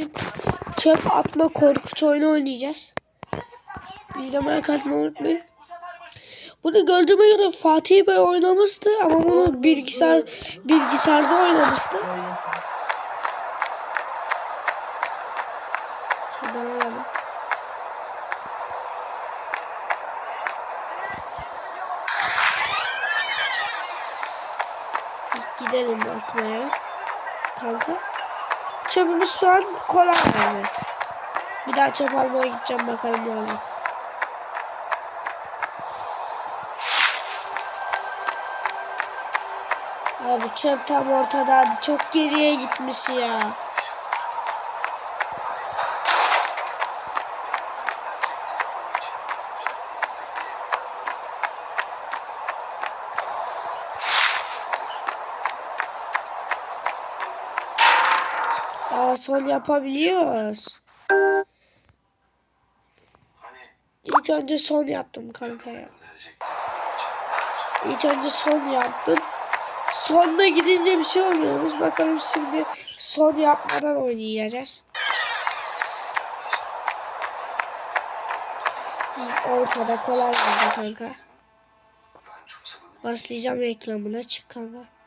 Bugün çöp atma korkunç oyunu oynayacağız. Videomu katmayı unutmayın. Bunu gördüğüme göre Fatih Bey oynamıştı ama bunu bilgisayar bilgisayarda oynamıştı. Gidelim atmaya. Kanka. Çöpümüz şu an kolay yani. Bir daha çöp almaya gideceğim bakalım ne olacak. Abi çöp tam ortadaydı. Çok geriye gitmiş ya. Aa son yapabiliyoruz. İlk önce son yaptım kanka ya. İlk önce son yaptım. Sonda gidince bir şey olmuyormuş. Bakalım şimdi son yapmadan oynayacağız. Ortada kolay oldu kanka. Başlayacağım reklamına çık kanka.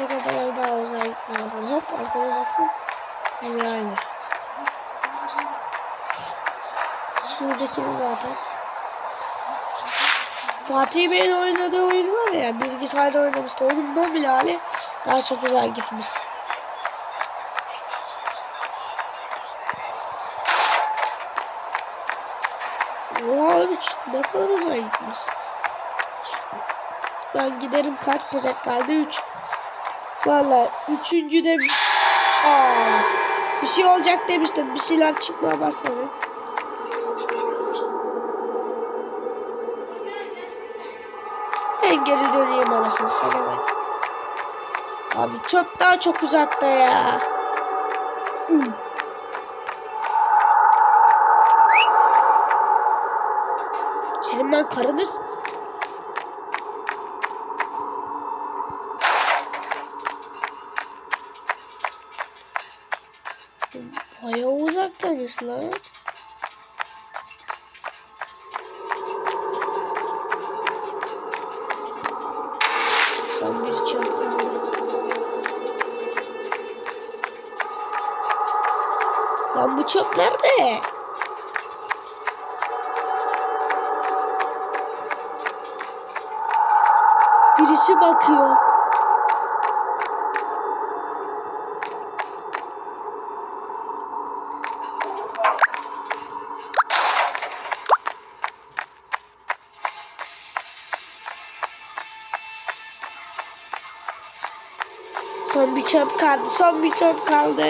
Ne kadar daha uzağa gitmem lazım. Hop arkama baksın. Yine aynı. Şuradakini zaten. Fatih Bey'in oynadığı oyun var ya bilgisayarda oynamıştı. Onun mobil hali daha çok güzel gitmiş. Oha abi ne kadar uzağa gitmiş. Ben giderim kaç pozet kaldı? 3. Valla üçüncü de Aa, bir şey olacak demiştim. Bir şeyler çıkmaya başladı. Ben geri döneyim anasını satayım. Abi çok daha çok uzakta ya. Hmm. Senin ben karınız. Bayağı uzaktaymış lan. Son bir çöp. Lan bu çöp nerede? Birisi bakıyor. Son bir çöp kaldı. Son bir çöp kaldı.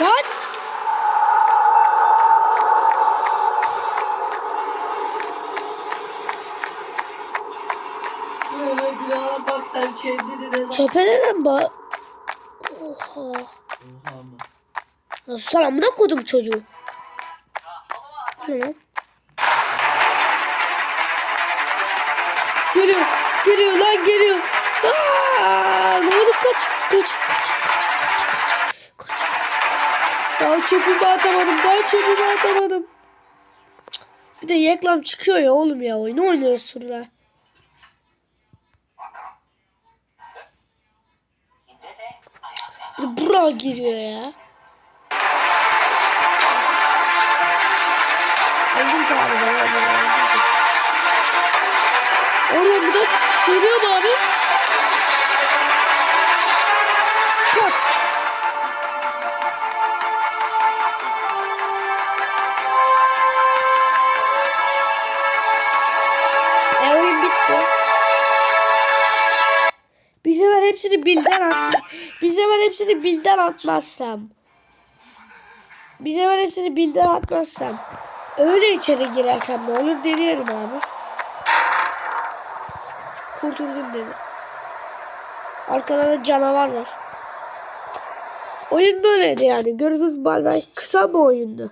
Lan! Böyle bir daha Oha. Oha mı? Lan sana amına kodum çocuğu. Ne lan? Geliyor. Geliyor lan geliyor. Aa, ne oğlum kaç. Kaç. Kaç. Kaç. Kaç. Kaç. Kaç. Kaç. Kaç. Daha çöpümü atamadım. Daha çöpümü atamadım. Bir de reklam çıkıyor ya oğlum ya. Oyunu oynuyoruz şurada. Burak giriyor ya. Öldüm galiba. Oraya bir de dönüyor mu abi? Pat. Hepsini bilden at. Bize ben hepsini bilden atmazsam. Bize ben hepsini bildiğin atmazsan. Öyle içeri girersem ne olur deneyelim abi. Kurtuldum dedi. Arkada da canavar var. Oyun böyleydi yani. Görüşürüz bay bay. Kısa bir oyundu.